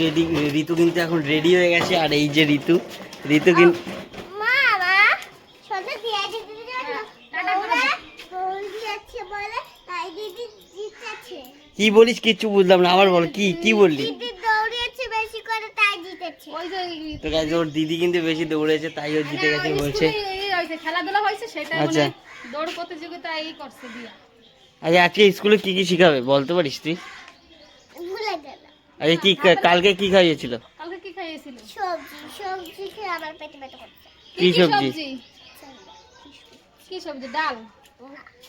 Ready ঋতু কিন্তু এখন ready হয়ে গেছে আর এই যে ঋতু ঋতু কিন্তু মা মা ছোট দিয়ে দিতে জন্য ওরা বলতে যাচ্ছে বলে তাই দিদি জিতেছে কি বলিস কিচ্ছু বুঝলাম না আবার বল কি কি বললি? দিদি দৌড়িয়েছে বেশি করে তাই জিতেছে। ওই যে তো গাইজ ওর দিদি কিন্তু বেশি দৌড়েছে তাই ও জিতে গেছে বলছে। স্কুলে খেলাধুলা হয়েছে সেটা আচ্ছা। মানে দৌড় প্রতিযোগিতা এই করছে দিয়া। আচ্ছা আজকে স্কুলে কি কি শিখাবে বলতে পারিস তুই? আচ্ছা কি কালকে কি খাইয়েছিল? কালকে কি খাইয়েছিল? সবজি সবজি খেয়ে আমার পেটে পেটে করছে। কি সবজি? কি সবজি? ডাল।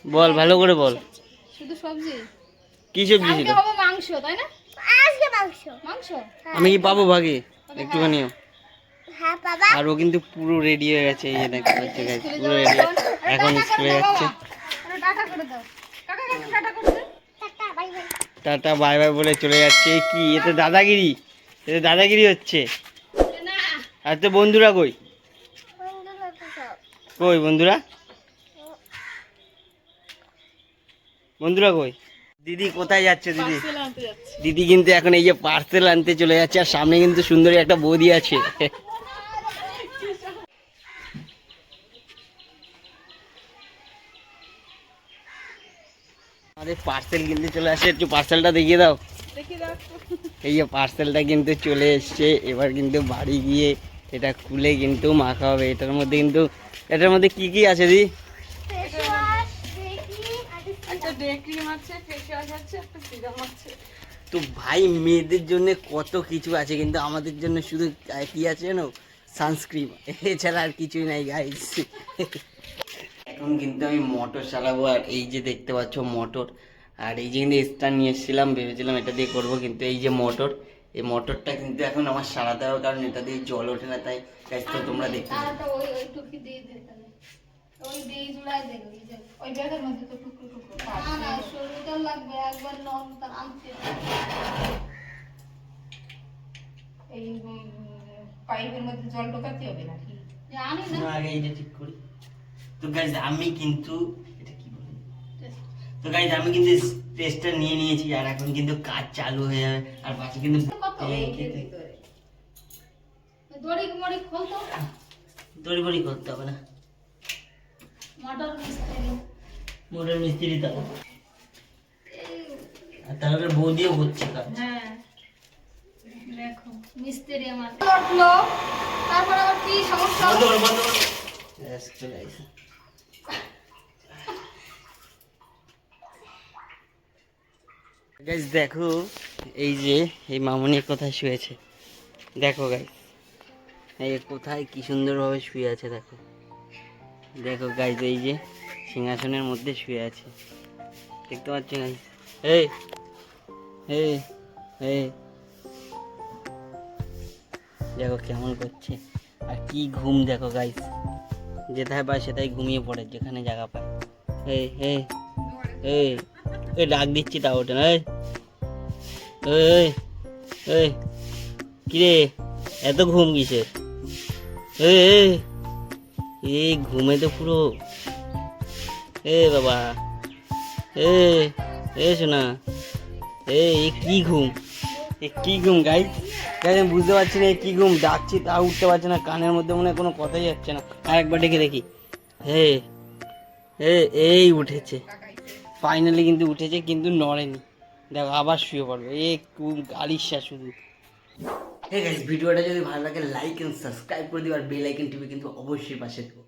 বল ভালো করে বল। শুধু সবজি? কি সবজি ছিল? হবে মাংস তাই না? আজকে মাংস। মাংস? আমি কি পাবো ভাগে? একটুখানিও। হ্যাঁ বাবা। আর ও কিন্তু পুরো রেডি হয়ে গেছে এই দেখতে পাচ্ছি guys, পুরো রেডি এখন স্কুলে যাচ্ছে টাটা করে দাও। কাকা কাকা টাটা করছে tata bye bye. Tata bye bye বলে চলে যাচ্ছে। কি এতে দাদাগিরি। এতে দাদাগিরি হচ্ছে। আর তো বন্ধুরা কই? বন্ধুরা কই বন্ধুরা? বন্ধুরা কই? দিদি কোথায় যাচ্ছে দিদি? দিদি কিন্তু এখন এই যে পার্সেল আনতে চলে যাচ্ছে আর সামনে কিন্তু সুন্দরী একটা বৌদি আছে। আমাদের পার্সেল কিনতে চলে আসে একটু পার্সেলটা দেখিয়ে দাও। এই যে পার্সেলটা কিন্তু চলে এসছে এবার কিন্তু বাড়ি গিয়ে এটা খুলে কিন্তু মাখা হবে। এটার মধ্যে কিন্তু এটার মধ্যে কি কি আছে দি ফেস ওয়াশ দেখি একটা ডে ক্রিম আছে ফেস আছে একটা সিরাম আছে। তো ভাই মেয়েদের জন্য কত কিছু আছে কিন্তু আমাদের জন্য শুধু কি আছে জানো? সানস্ক্রিন এছাড়া আর কিছুই নাই গাইস এখন কিন্তু আমি মোটর চালাবো আর এই যে দেখতে পাচ্ছ মোটর। আর এই যে কিন্তু স্টার নিয়ে এসেছিলাম ভেবেছিলাম এটা দিয়ে করব কিন্তু এই যে মোটর এই মোটরটা কিন্তু এখন আমার সারাতে হবে কারণ এটা দিয়ে জল ওঠে না তাই তোমরা দেখতে ওই ওই টুকি দিয়ে দে ওই যে ওই ব্যাগের মধ্যে তো টুকরো টুকরো না না শরীরটা লাগবে একবার নন তার আনতে। এই পাইপের মধ্যে জল ঢোকাতে হবে নাকি? জানি না। আগে এইটা ঠিক করি। তো গাইজ আমি কিন্তু এটা কি বলে? তো গাইজ আমি কিন্তু টেস্টটা নিয়ে নিয়েছি আর এখন কিন্তু কাজ চালু হয়ে যাবে আর বাকি কিন্তু দড়ি মড়ি খুলতো দড়ি বড়ি করতে হবে না। মোটর মিস্ত্রি। মোটর মিস্ত্রি আর তাহলে বৌদিও হচ্ছে কাজ। হ্যাঁ। দেখো মিস্ত্রি আমার। উঠল তারপর আবার কি সমস্যা? বন্ধ করো বন্ধ করো। ব্যাস, চলে আসে। গাইজ দেখো এই যে এই মামনি কোথায় শুয়েছে। দেখো গাইজ এই কোথায় কি সুন্দরভাবে শুয়ে আছে দেখো। দেখো গাইজ এই যে সিংহাসনের মধ্যে শুয়ে আছে। দেখতে পাচ্ছ গাইজ এই এই এই। দেখো কেমন করছে। আর কি ঘুম দেখো গাইস যেথায় পায় সেটাই ঘুমিয়ে পড়ে যেখানে জায়গা পায়। এই এই এই এই ডাক দিচ্ছি তা ওঠে না এই। এই এই কিরে এত ঘুম এই এই। এই ঘুমে তো পুরো। এ বাবা। এ এ শোনা এ কি ঘুম? এ কি ঘুম গাই গাইস আমি বুঝতে পারছি না, এ কি ঘুম? ডাকছি তা উঠতে পারছে না, কানের মধ্যে মনে কোনো কথাই যাচ্ছে না। আর একবার ডেকে দেখি। হে এ, এই উঠেছে। ফাইনালি কিন্তু উঠেছে, কিন্তু নড়েনি। দেখো, আবার শুয়ে পড়বে। এ গালিশা শুধু। হ্যাঁ গাইজ ভিডিওটা যদি ভালো লাগে লাইক এন্ড সাবস্ক্রাইব করে দিও, আর বেল আইকন টিভি কিন্তু অবশ্যই পাশে দেবো